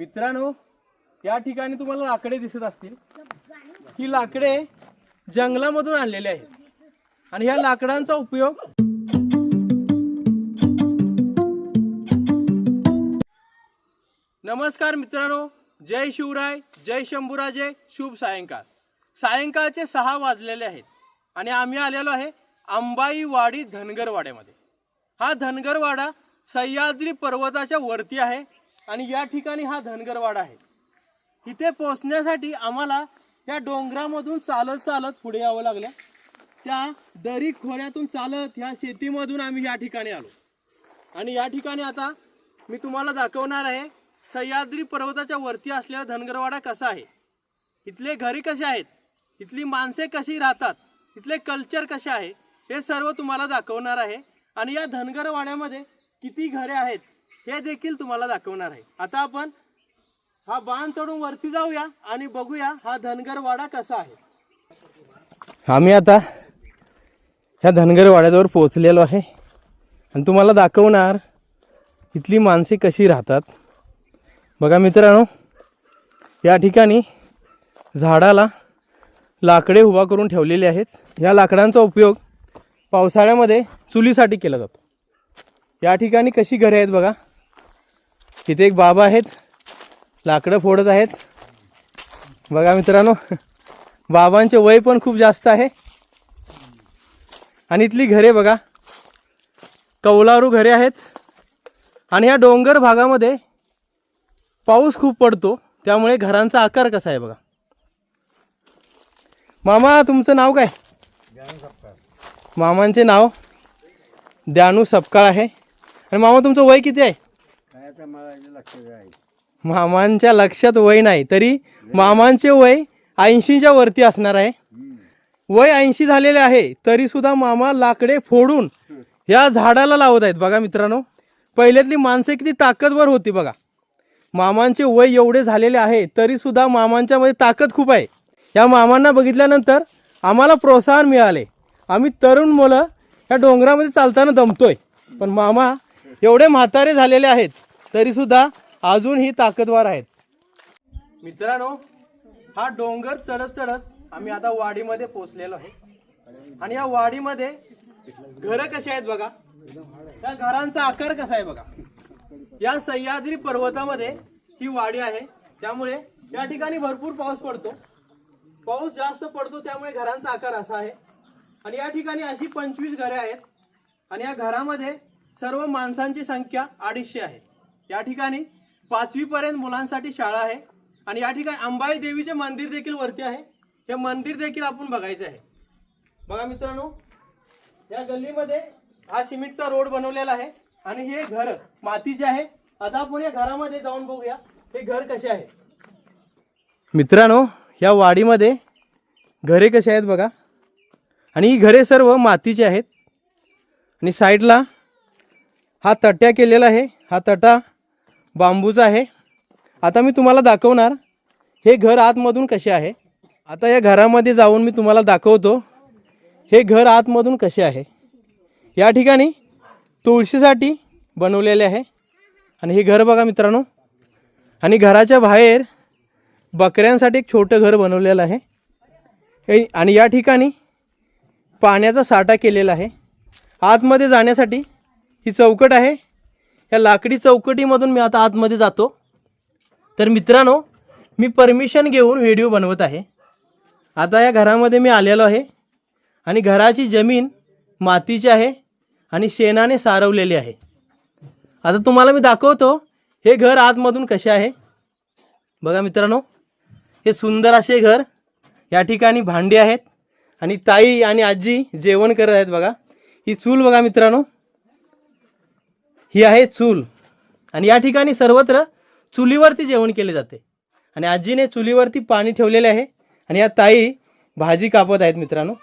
मित्रांनो या ठिकाणी तुम्हाला लाकडे दिसत असतील. ही लाकडे जंगलामधून आणलेली आहेत. आणि ह्या लाकडांचा उपयोग नमस्कार मित्रांनो जय शिवराय जय शंभूराजे शुभ सायंकाळ. सायंकाळचे सहा वाजलेले आहेत आणि आम्ही आलेलो आहे अंबाईवाडी धनगरवाड्यामध्ये. हा धनगरवाडा सह्याद्री पर्वताच्या वरती आहे. आणि या ठिकाणी हा धनगरवाडा आहे. इथे पोचण्यासाठी आम्हाला या डोंगरामधून चालत चालत पुढे यावं लागलं. त्या दरी खोऱ्यातून चालत ह्या शेतीमधून आम्ही या ठिकाणी आलो. आणि या ठिकाणी आता मी तुम्हाला दाखवणार आहे सह्याद्री पर्वताच्या वरती असलेला धनगरवाडा कसा आहे. इथले घरी कसे आहेत? इथली माणसे कशी राहतात? इथले कल्चर कसे आहे? हे सर्व तुम्हाला दाखवणार आहे. आणि या धनगरवाड्यामध्ये किती घरे आहेत? हे देखील तुम्हाला दाखवणार आहे. आता आपण हा बांध चढून वरती जाऊया आणि बघूया हा धनगरवाडा कसा आहे. आम्ही आता ह्या धनगरवाड्याजवळ पोहोचलेलो आहे. आणि तुम्हाला दाखवणार इथली माणसे कशी राहतात. बघा मित्रांनो या ठिकाणी झाडाला लाकडे उभा करून ठेवलेले आहेत. या लाकडांचा उपयोग पावसाळ्यामध्ये चुलीसाठी केला जातो. या ठिकाणी कशी घरे आहेत बघा. इथे एक बाबा आहेत. लाकडं फोडत आहेत. बघा मित्रांनो बाबांचे वय पण खूप जास्त आहे. आणि इथली घरे बघा कौलारू घरे आहेत. आणि ह्या डोंगर भागामध्ये पाऊस खूप पडतो. त्यामुळे घरांचा आकार कसा आहे बघा. मामा तुमचं नाव काय? मामांचे नाव द्यानू सपकाळ आहे. आणि मामा तुमचं वय किती आहे? मामांच्या लक्षात वय नाही तरी मामांचे वय ऐंशीच्या वरती असणार आहे. वय ऐंशी झालेले आहे तरी सुद्धा मामा लाकडे फोडून या झाडाला लावत आहेत. बघा मित्रांनो पहिल्यातली माणसं किती ताकदवर होती बघा. मामांचे वय एवढे झालेले आहे तरी सुद्धा मामांच्या मध्ये ताकद खूप आहे. या मामांना बघितल्यानंतर आम्हाला प्रोत्साहन मिळाले. आम्ही तरुण मुलं या डोंगरामध्ये चालताना दमतोय. पण मामा एवढे म्हातारे झालेले आहेत तरीसुद्धा अजूनही ताकदवार आहेत. मित्रांनो हा डोंगर चढत चढत आम्ही आता वाडीमध्ये पोचलेलो आहे. आणि या वाडीमध्ये घरं कशी आहेत बघा? या घरांचा आकार कसा आहे बघा? या सह्याद्री पर्वतामध्ये ही वाडी आहे. त्यामुळे या ठिकाणी भरपूर पाऊस पडतो. पाऊस जास्त पडतो त्यामुळे घरांचा आकार असा आहे. आणि या ठिकाणी अशी पंचवीस घरे आहेत. आणि या घरामध्ये सर्व माणसांची संख्या अडीचशे आहे. या ठिकाणी पाचवीपर्यंत मुलांसाठी शाळा आहे. आणि या ठिकाणी अंबाई देवीचे मंदिर देखील वरती आहे. हे मंदिर देखील आपण बघायचं आहे. बघा मित्रांनो या गल्लीमध्ये हा सिमेंटचा रोड बनवलेला आहे. आणि हे घर मातीचे आहे. आता आपण या घरामध्ये जाऊन बघूया हे घर कसे आहे. मित्रांनो या वाडीमध्ये घरे कसे आहेत बघा. आणि ही घरे सर्व मातीची आहेत. आणि साईडला हा तट्या केलेला आहे. हा तटा बांबूचं आहे. आता मी तुम्हाला दाखवणार हे घर आतमधून कसे आहे. आता या घरामध्ये जाऊन मी तुम्हाला दाखवतो हे घर आतमधून कसे आहे. या ठिकाणी तुळशीसाठी बनवलेले आहे. आणि हे घर बघा मित्रांनो. आणि घराच्या बाहेर बकऱ्यांसाठी एक छोटं घर बनवलेलं आहे. हे- आणि या ठिकाणी पाण्याचा साठा केलेला आहे. आतमध्ये जाण्यासाठी ही चौकट आहे. या लाकडी चौकटीमधून मी आता आतमध्ये जातो. तर मित्रांनो मी परमिशन घेऊन व्हिडिओ बनवत आहे. आता या घरामध्ये मी आलेलो आहे आणि घराची जमीन मातीची आहे आणि शेणाने सारवलेली आहे. आता तुम्हाला मी दाखवतो हे घर आतमधून कसे आहे. बघा मित्रांनो हे सुंदर असे घर या ठिकाणी भांडी आहेत आणि ताई आणि आजी जेवण करत आहेत बघा. ही चूल बघा मित्रांनो ही आहे चूल. आणि या ठिकाणी सर्वत्र चुलीवरती जेवण केले जाते. आणि आजीने चुलीवरती पाणी ठेवलेले आहे. आणि या ताई भाजी कापत आहेत मित्रांनो.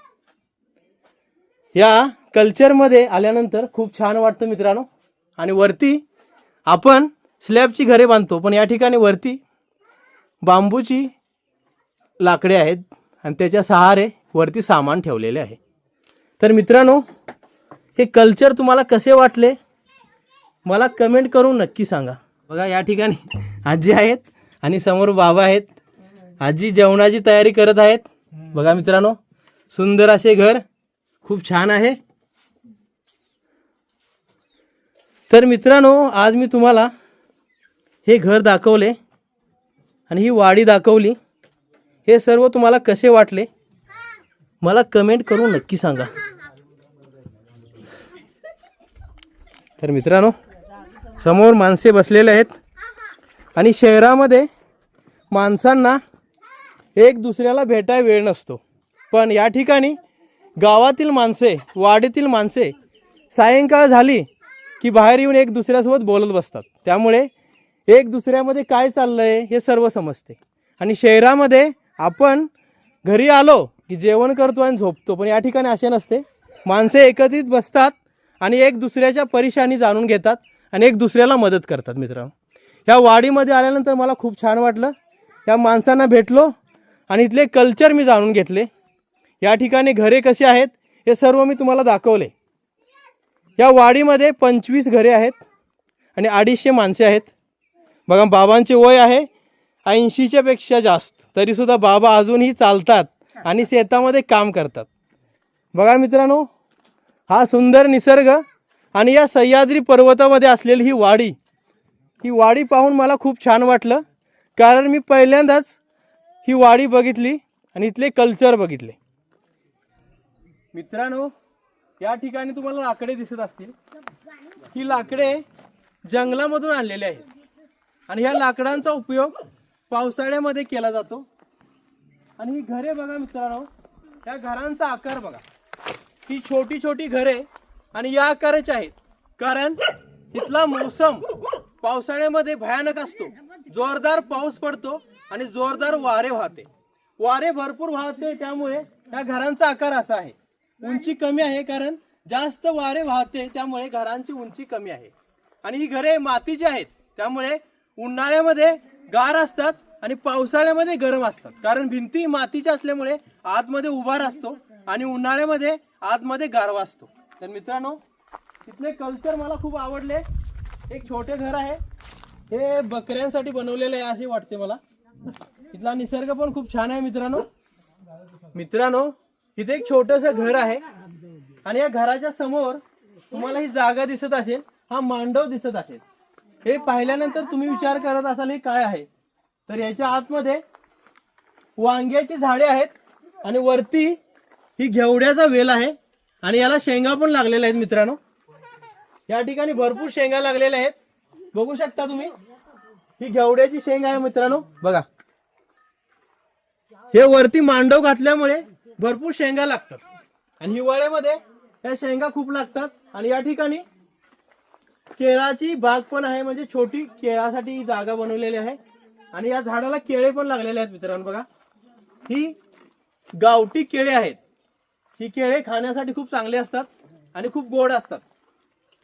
या कल्चरमध्ये आल्यानंतर खूप छान वाटतं मित्रांनो. आणि वरती आपण स्लॅबची घरे बांधतो. पण या ठिकाणी वरती बांबूची लाकडे आहेत. आणि त्याच्या सहारे वरती सामान ठेवलेले आहे. तर मित्रांनो हे कल्चर तुम्हाला कसे वाटले? मला कमेंट करून नक्की सांगा. बघा या ठिकाणी आजी आहेत आणि समोर बाबा आहेत. आजी जेवणाची तयारी करत आहेत. बघा मित्रांनो सुंदर असे घर. खूप छान आहे. तर मित्रांनो आज मी तुम्हाला हे घर दाखवले आणि ही वाडी दाखवली. हे सर्व तुम्हाला कसे वाटले? मला कमेंट करून नक्की सांगा. तर मित्रांनो समोर माणसे बसलेले आहेत. आणि शहरामध्ये माणसांना एक दुसऱ्याला भेटाय वेळ नसतो. पण या ठिकाणी गावातील माणसे वाडीतील माणसे सायंकाळ झाली की बाहेर येऊन एक दुसऱ्यासोबत बोलत बसतात. त्यामुळे एक दुसऱ्यामध्ये काय चाललं आहे हे सर्व समजते. आणि शहरामध्ये आपण घरी आलो की जेवण करतो आणि झोपतो पण या ठिकाणी असे नसते. माणसे एकत्रित बसतात आणि एक दुसऱ्याच्या परेशानी जाणून घेतात. आणि एक दुसऱ्याला मदत करतात मित्रांनो ह्या वाडीमध्ये आल्यानंतर मला खूप छान वाटलं. या माणसांना भेटलो आणि इथले कल्चर मी जाणून घेतले. या ठिकाणी घरे कशी आहेत हे सर्व मी तुम्हाला दाखवले. या वाडीमध्ये पंचवीस घरे आहेत आणि अडीचशे माणसे आहेत. बघा बाबांचे वय आहे ऐंशीच्या पेक्षा जास्त. तरीसुद्धा बाबा अजूनही चालतात आणि शेतामध्ये काम करतात. बघा मित्रांनो हा सुंदर निसर्ग आणि या सह्याद्री पर्वतामध्ये असलेली ही वाडी ही वाडी पाहून मला खूप छान वाटलं. कारण मी पहिल्यांदाच ही वाडी बघितली आणि इथले कल्चर बघितले. मित्रांनो या ठिकाणी तुम्हाला लाकडे दिसत असतील. ही लाकडे जंगलामधून आणलेली आहेत. आणि ह्या लाकडांचा उपयोग पावसाळ्यामध्ये केला जातो. आणि ही घरे बघा मित्रांनो या घरांचा आकार बघा. ही छोटी छोटी घरे आणि या आकाराची आहेत. कारण इथला मोसम पावसाळ्यामध्ये भयानक असतो. जोरदार पाऊस पडतो आणि जोरदार वारे वाहते. वारे भरपूर वाहते त्यामुळे या घरांचा आकार असा आहे. उंची कमी आहे कारण जास्त वारे वाहते त्यामुळे घरांची उंची कमी आहे. आणि ही घरे मातीची आहेत त्यामुळे उन्हाळ्यामध्ये गार असतात आणि पावसाळ्यामध्ये गरम असतात. कारण भिंती मातीच्या असल्यामुळे आतमध्ये उभार असतो आणि उन्हाळ्यामध्ये आतमध्ये गारवा असतो. तर मित्रांनो तिथले कल्चर मला खूप आवडले. एक छोटे घर आहे. हे बकऱ्यांसाठी बनवलेलं आहे असे वाटते मला. इथला निसर्ग पण खूप छान आहे मित्रांनो. मित्रांनो इथे एक छोटस घर आहे. आणि या घराच्या समोर तुम्हाला ही जागा दिसत असेल हा मांडव दिसत असेल. हे पाहिल्यानंतर तुम्ही विचार करत असाल हे काय आहे? तर याच्या आतमध्ये वांग्याची झाडे आहेत आणि वरती ही घेवड्याचा वेल आहे. आणि याला शेंगा पण लागलेल्या आहेत मित्रांनो. या ठिकाणी भरपूर शेंगा लागलेल्या आहेत. बघू शकता तुम्ही. ही घेवड्याची शेंग आहे मित्रांनो. बघा. हे वरती मांडव घातल्यामुळे भरपूर शेंगा लागतात. आणि हिवाळ्यामध्ये या शेंगा खूप लागतात. आणि या ठिकाणी केळाची बाग पण आहे. म्हणजे छोटी केळासाठी जागा बनवलेली आहे. आणि या झाडाला केळे पण लागलेले आहेत मित्रांनो. बघा. ही गावठी केळे आहेत. ही केळे खाण्यासाठी खूप चांगले असतात आणि खूप गोड असतात.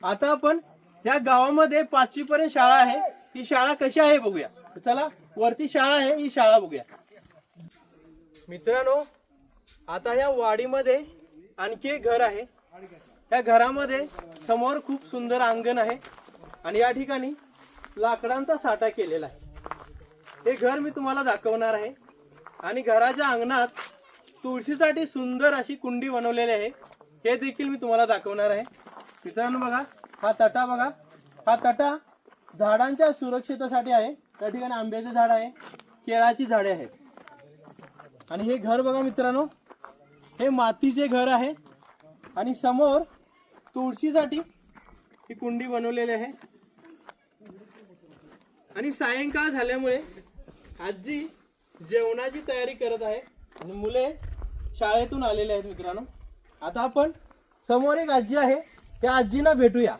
आता आपण या गावामध्ये पाचवी पर्यंत शाळा आहे. ती शाळा कशी आहे बघूया. चला वरती शाळा आहे ही शाळा बघूया. मित्रांनो आता या वाडीमध्ये आणखी एक घर आहे. त्या घरामध्ये समोर खूप सुंदर अंगण आहे आणि या ठिकाणी लाकडांचा साठा केलेला आहे. हे घर मी तुम्हाला दाखवणार आहे. आणि घराच्या अंगणात तुळशीसाठी सुंदर अशी कुंडी बनवलेली आहे. हे देखील मी तुम्हाला दाखवणार आहे. मित्रांनो बघा हा तटा बघा. हा तटा झाडांच्या सुरक्षितेसाठी आहे. त्या ठिकाणी आंब्याचे झाड आहे केळाची झाडे आहेत. आणि हे घर बघा मित्रांनो हे मातीचे घर आहे. आणि समोर तुळशीसाठी ही कुंडी बनवलेली आहे. आणि सायंकाळ झाल्यामुळे आजी जेवणाची तयारी करत आहे. आणि मुले शाळेतून आलेले आहेत मित्रांनो. आता आपण समोर एक आजी आहे. त्या आजीना भेटूया.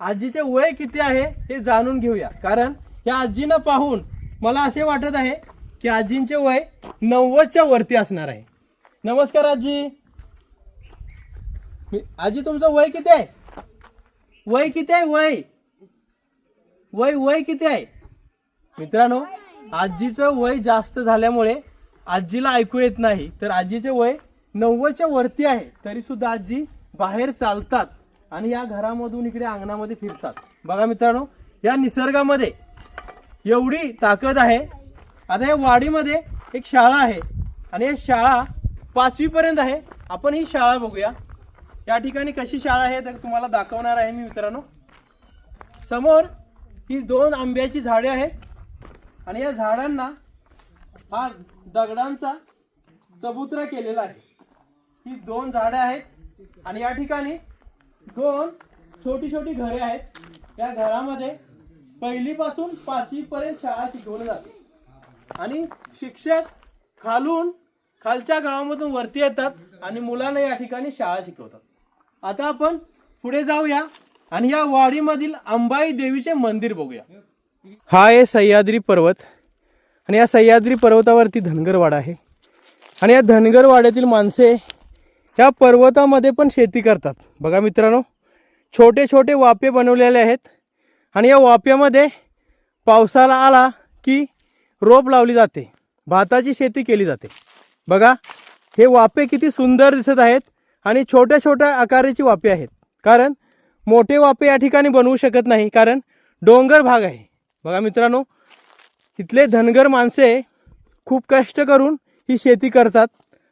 आजीचे वय किती आहे हे जाणून घेऊया. कारण या आजीनं पाहून मला असे वाटत आहे की आजींचे वय नव्वदच्या वरती असणार आहे. नमस्कार आजी. आजी तुमचं वय किती आहे? वय किती आहे? वय. वय वय किती आहे? मित्रांनो आजीचं वय जास्त झाल्यामुळे आजीला ऐकू येत नाही तर आजीचे वय नव्वदच्या वरती आहे तरी सुद्धा आजी बाहेर चालतात आणि या घरामधून इकडे अंगणामध्ये फिरतात. बघा मित्रांनो या निसर्गामध्ये एवढी ताकद आहे. आता या वाडीमध्ये एक शाळा आहे आणि ही शाळा पाचवीपर्यंत आहे. आपण ही शाळा बघूया. या ठिकाणी कशी शाळा आहे तर तुम्हाला दाखवणार आहे मी मित्रांनो. समोर ही दोन आंब्याची झाडे आहेत आणि या झाडांना हा दगडांचा चबुतरा केलेला आहे. ही दोन झाडे आहेत आणि या ठिकाणी दोन छोटी छोटी घरे आहेत. या घरामध्ये पहिलीपासून पाचवीपर्यंत शाळा शिकवली जाते. आणि शिक्षक खालून खालच्या गावामधून वरती येतात आणि मुलांना या ठिकाणी शाळा शिकवतात. आता आपण पुढे जाऊया आणि या वाडीमधील अंबाई देवीचे मंदिर बघूया. हा आहे सह्याद्री पर्वत. आणि या सह्याद्री पर्वतावरती धनगरवाडा आहे. आणि या धनगरवाड्यातील माणसे या पर्वतामध्ये पण शेती करतात. बघा मित्रांनो छोटे छोटे वापे बनवलेले आहेत. आणि या वाप्यामध्ये पावसाला आला की रोप लावली जाते. भाताची शेती केली जाते. बघा हे वापे किती सुंदर दिसत आहेत आणि छोट्या छोट्या आकाराची वापे आहेत. कारण मोठे वापे या ठिकाणी बनवू शकत नाही. कारण डोंगर भाग आहे. बघा मित्रांनो इथले धनगर माणसे खूप कष्ट करून ही शेती करतात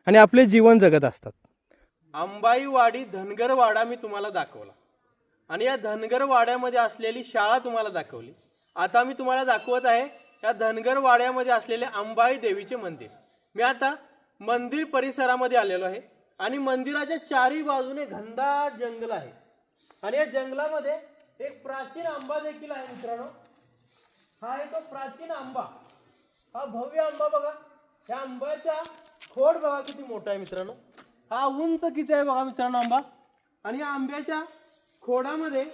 आणि आपले जीवन जगत असतात. अंबाईवाडी धनगरवाडा मी तुम्हाला दाखवला. आणि या धनगरवाड्यामध्ये असलेली शाळा तुम्हाला दाखवली. आता मी तुम्हाला दाखवत आहे या धनगरवाड्यामध्ये असलेले अंबाई देवीचे मंदिर. मी आता मंदिर परिसरामध्ये आलेलो आहे आणि मंदिराच्या चारी बाजूने घनदाट जंगल आहे. आणि या जंगलामध्ये एक प्राचीन आंबा देखील आहे मित्रांनो. हा आहे तो प्राचीन आंबा. हा भव्य आंबा बघा. या आंब्याचा खोड बघा किती मोठा आहे मित्रांनो. हा उंच किती आहे बघा मित्रांनो आंबा. आणि या आंब्याच्या खोडामध्ये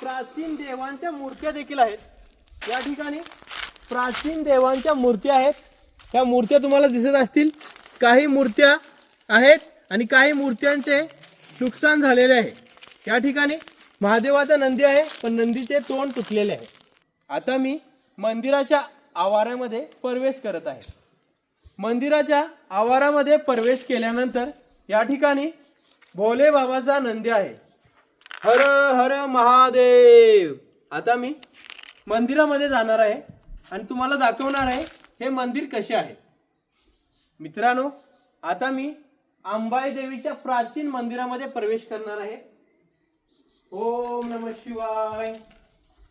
प्राचीन देवांच्या मूर्त्या देखील आहेत. या ठिकाणी प्राचीन देवांच्या मूर्त्या आहेत. ह्या मूर्त्या तुम्हाला दिसत असतील. काही मूर्त्या आहेत आणि काही मूर्त्यांचे नुकसान झालेले आहे. या ठिकाणी महादेवाचा नंदी आहे पण नंदीचे तोंड तुटलेले आहे. आता मी मंदिराच्या आवारामध्ये प्रवेश करत आहे. मंदिराच्या आवारामध्ये प्रवेश केल्यानंतर या ठिकाणी भोले बाबाचा नंदी आहे. हर हर महादेव. आता मी मंदिरामध्ये जाणार आहे आणि तुम्हाला दाखवणार आहे हे मंदिर कसे आहे. मित्रांनो आता मी अंबाई देवीच्या प्राचीन मंदिरामध्ये प्रवेश करणार आहे. ओम नम शिवाय.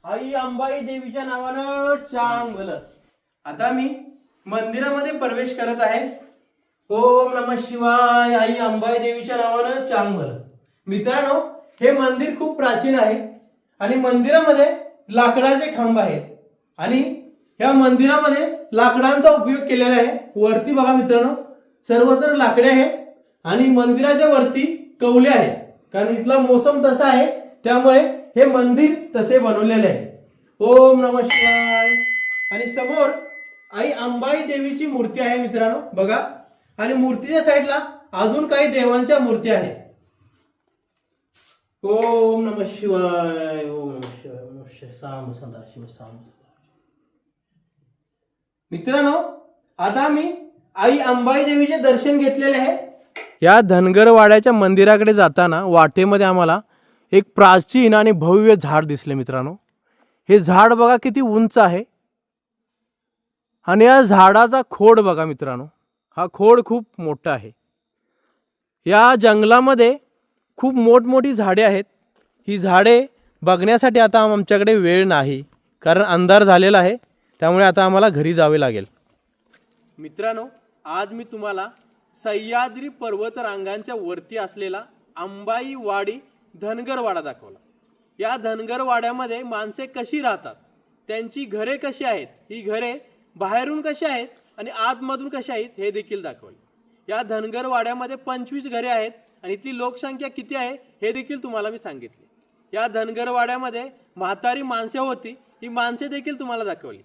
आई अंबाई देवीच्या नावानं चांगल. आता मी मंदिरामध्ये प्रवेश करत आहे. ओम नम शिवाय आई अंबाई देवीच्या नावानं चांगल. मित्रांनो हे मंदिर खूप प्राचीन आहे आणि मंदिरामध्ये लाकडाचे खांब आहेत. आणि या मंदिरामध्ये लाकडांचा उपयोग केलेला आहे. वरती बघा मित्रांनो सर्वत्र लाकडे आहे आणि मंदिराच्या वरती कवले आहे कारण इथला मोसम तसा आहे त्यामुळे हे मंदिर तसे बनवलेले आहे. ओम नम शिवाय. आणि समोर आई अंबाई देवीची मूर्ती आहे मित्रांनो बघा. आणि मूर्तीच्या साईडला अजून काही देवांच्या मूर्त्या आहे ओम नम शिवाय. ओम नम नमः शिवाय. साम सदाशिव साम मित्रांनो आता मी आई अंबाई देवीचे दर्शन घेतलेले आहे. या धनगरवाड्याच्या मंदिराकडे जाताना वाटेमध्ये आम्हाला एक प्राचीन आणि भव्य झाड दिसले मित्रांनो. हे झाड बघा किती उंच आहे. आणि या झाडाचा खोड बघा मित्रांनो. हा खोड खूप मोठा आहे. या जंगलामध्ये खूप मोठमोठी झाडे आहेत. ही झाडे बघण्यासाठी आता आमच्याकडे वेळ नाही. कारण अंधार झालेला आहे. त्यामुळे आता आम्हाला घरी जावे लागेल. मित्रांनो आज मी तुम्हाला सह्याद्री पर्वतरांगांच्या वरती असलेला अंबाईवाडी धनगरवाडा दाखवला. या धनगरवाड्यामध्ये माणसे कशी राहतात? त्यांची घरे कशी आहेत? ही घरे बाहेरून कशी आहेत आणि आतमधून कशी आहेत हे देखील दाखवले. या धनगरवाड्यामध्ये पंचवीस घरे आहेत आणि इथली लोकसंख्या किती आहे हे देखील तुम्हाला मी सांगितले. या धनगरवाड्यामध्ये म्हातारी माणसे होती ही माणसे देखील तुम्हाला दाखवली.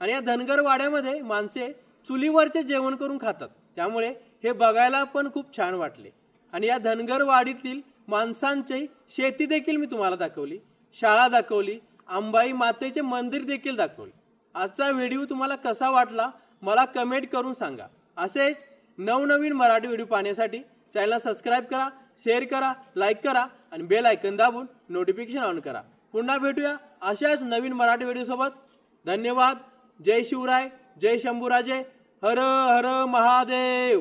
आणि या धनगरवाड्यामध्ये माणसे चुलीवरचे जेवण करून खातात. त्यामुळे हे बघायला पण खूप छान वाटले. आणि या धनगरवाडीतील माणसांची शेती देखील मी तुम्हाला दाखवली शाळा दाखवली अंबाई मातेचे मंदिर देखील दाखवले. आजचा व्हिडिओ तुम्हाला कसा वाटला मला कमेंट करून सांगा. असेच नवनवीन मराठी व्हिडिओ पाहण्यासाठी चॅनलला सबस्क्राईब करा शेअर करा लाईक करा आणि बेल आयकन दाबून नोटिफिकेशन ऑन करा. पुन्हा भेटूया अशाच नवीन मराठी व्हिडिओसोबत धन्यवाद. जय शिवराय जय शंभूराजे. हर हर महादेव.